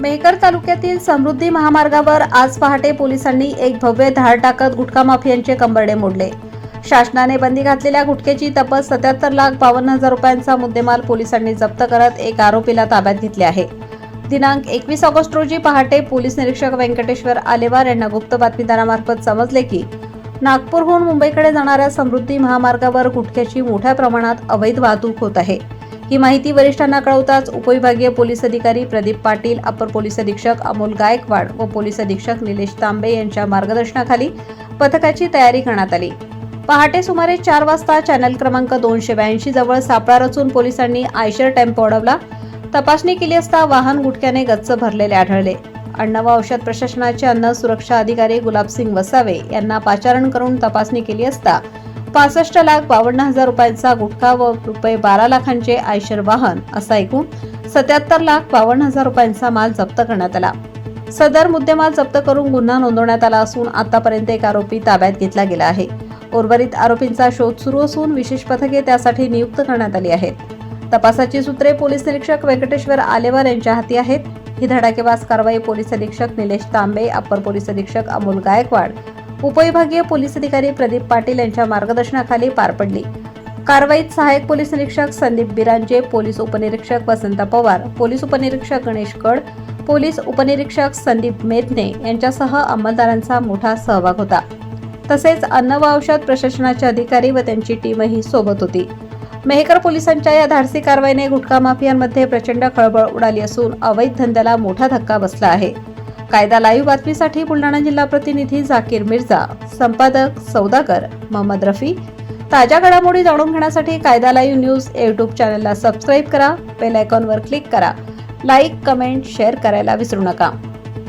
मेहकर तालुक्यातील समृद्धी महामार्गावर आज पहाटे पोलिसांनी एक भव्य धाड टाकत गुटखा माफियांचे कंबरडे मोडले. शासनाने बंदी घातलेल्या गुटख्याची तपास सत्याहत्तर लाख बावन्न हजार रुपयांचा मुद्देमाल पोलिसांनी जप्त करत एक आरोपीला ताब्यात घेतले आहे. दिनांक एकवीस ऑगस्ट रोजी पहाटे पोलीस निरीक्षक व्यंकटेश्वर आलेवार यांना गुप्त बातमीदारामार्फत समजले की नागपूरहून मुंबईकडे जाणाऱ्या समृद्धी महामार्गावर गुटख्याची मोठ्या प्रमाणात अवैध वाहतूक होत आहे. ही माहिती वरिष्ठांना कळवताच उपविभागीय पोलीस अधिकारी प्रदीप पाटील अपर पोलीस अधीक्षक अमोल गायकवाड व पोलीस अधीक्षक निलेश तांबे यांच्या मार्गदर्शनाखाली पथकाची तयारी करण्यात आली. पहाटे सुमारे चार वाजता चॅनल क्रमांक दोनशे ब्याऐंशी जवळ सापळा रचून पोलिसांनी आयशर टेम्पो अडवला. तपासणी केली असता वाहन गुटख्याने गच्च भरलेले आढळले. अन्न व औषध प्रशासनाचे अन्न सुरक्षा अधिकारी गुलाबसिंग वसावे यांना पाचारण करून तपासणी केली असता पासष्ट लाख बावन्न हजार रुपयांचा गुटखा व रुपये बारा लाखांचे आयशर वाहन असा एकूण सत्याहत्तर लाख बावन्न हजार रुपयांचा माल जप्त करण्यात आला. सदर मुद्देमाल जप्त करून गुन्हा नोंदवण्यात आला असून आतापर्यंत एक आरोपी ताब्यात घेतला गेला आहे. उर्वरित आरोपींचा शोध सुरू असून विशेष पथके त्यासाठी नियुक्त करण्यात आली आहेत. तपासाची सूत्रे पोलीस निरीक्षक व्यंकटेश्वर आलेवार यांच्या हाती आहेत. ही धडाकेबाज कारवाई पोलीस अधीक्षक निलेश तांबे अप्पर पोलीस अधीक्षक अमोल गायकवाड उपविभागीय पोलीस अधिकारी प्रदीप पाटील यांच्या मार्गदर्शनाखाली पार पडली. कारवाईत सहाय्यक पोलीस निरीक्षक संदीप बिरांजे पोलीस उपनिरीक्षक वसंत पवार पोलीस उपनिरीक्षक गणेश कड पोलीस उपनिरीक्षक संदीप मेदने यांच्यासह अंमलदारांचा मोठा सहभाग होता. तसेच अन्न व औषध प्रशासनाचे अधिकारी व त्यांची टीमही सोबत होती. मेहकर पोलिसांच्या या धाडसी कारवाईने गुटखा माफियांमध्ये प्रचंड खळबळ उडाली असून अवैध धंद्याला मोठा धक्का बसला आहे. कायदा लाईव्ह बातमीसाठी बुलढाणा जिल्हा प्रतिनिधी झाकीर मिर्झा संपादक सौदागर मोहम्मद रफी. ताज्या घडामोडी जाणून घेण्यासाठी कायदा लाईव्ह न्यूज यूट्यूब चॅनलला सबस्क्राईब करा बेल आयकॉनवर क्लिक करा. लाईक कमेंट शेअर करायला विसरू नका.